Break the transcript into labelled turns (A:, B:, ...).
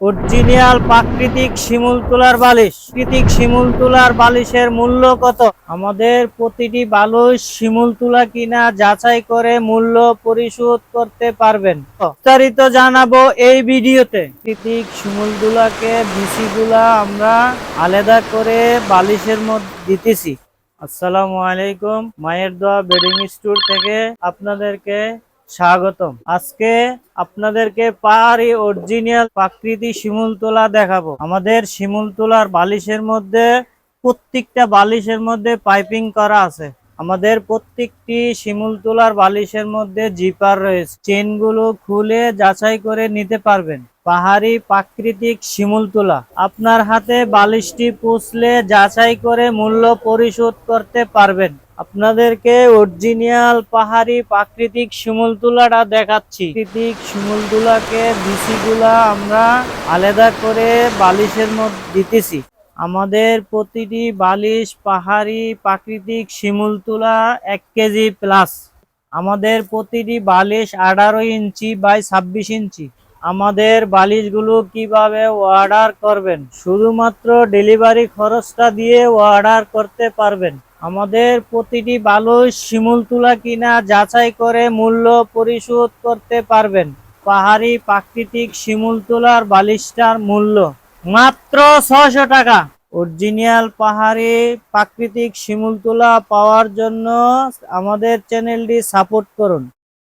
A: Original প্রাকৃতিক শিমুল তুলার বালিশ। প্রাকৃতিক শিমুল তুলার বালিশের মূল্য কত? আমাদের প্রতিটি বালিশ শিমুল তুলা কিনা যাচাই করে মূল্য পরিশোধ করতে পারবেন। বিস্তারিত জানাব এই ভিডিওতে। প্রাকৃতিক শিমুল তুলাকে বিসি গুলা আমরা আলাদা করে বালিশের মধ্যে দিতেছি। আসসালামু আলাইকুম। মায়ের দোয়া বেডিং স্টোর থেকে আপনাদেরকে স্বাগতম। আজকে আপনাদেরকে পাহাড়ি অরিজিনাল প্রাকৃতিক শিমুল তোলা দেখাবো। আমাদের শিমুল তোলার বালিশের মধ্যে, প্রত্যেকটা বালিশের মধ্যে পাইপিং করা আছে। আমাদের প্রত্যেকটি শিমুল তোলার বালিশের মধ্যে জিপার রয়েছে। চেনগুলো খুলে যাচাই করে নিতে পারবেন। পাহাড়ি প্রাকৃতিক শিমুল তোলা। আপনার হাতে বালিশটি পুষলে যাচাই করে মূল্য পরিশোধ করতে পারবেন। আপনাদেরকে অরিজিনাল পাহাড়ি প্রাকৃতিক শিমুল তুলাটা দেখাচ্ছি। প্রাকৃতিক শিমুল তুলাকে বিসিগুলা আমরা আলাদা করে বালিশের মধ্যে দিতেছি। আমাদের প্রতিটি বালিশ পাহাড়ি প্রাকৃতিক শিমুল তুলা এক কেজি প্লাস আমাদের প্রতিটি বালিশ আঠারো ইঞ্চি বাই ছাব্বিশ ইঞ্চি। আমাদের বালিশগুলো কীভাবে অর্ডার করবেন? শুধুমাত্র ডেলিভারি খরচটা দিয়ে অর্ডার করতে পারবেন। আমাদের প্রতিটি বালুই শিমুল তুলা কিনা যাচাই করে মূল্য পরিশোধ করতে পারবেন। পাহাড়ি প্রাকৃতিক শিমুল তুলার বালিশটার মূল্য মাত্র ছশো টাকা। অরিজিনাল পাহাড়ি প্রাকৃতিক শিমুল তুলা পাওয়ার জন্য আমাদের চ্যানেলটি সাপোর্ট করুন।